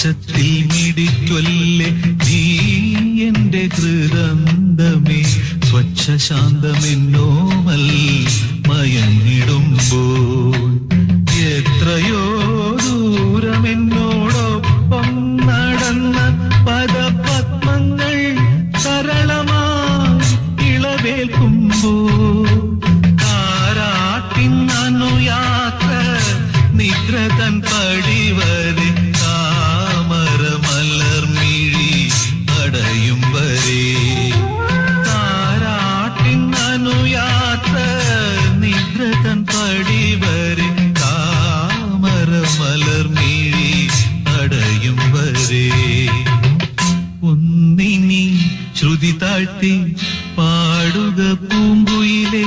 ഉച്ചത്തിൽ മിടിക്കൊല്ലേ? നീ എന്റെ കൃതന്തമേ സ്വച്ഛ ശാന്തമെന്നോമൽ മയങ്ങിടുമ്പോൾ. എത്രയോ ദൂരമെന്നോടൊപ്പം നടന്ന പദപത്മങ്ങൾ സരളമായി ഇളവേൽക്കുമ്പോൾ. കാരാട്ടിൻ അനുയാത്ര നിദ്രതൻ പടിവരെ ശ്രുതി താഴ്ത്തി പാടുക പൂമ്പുയിലേ.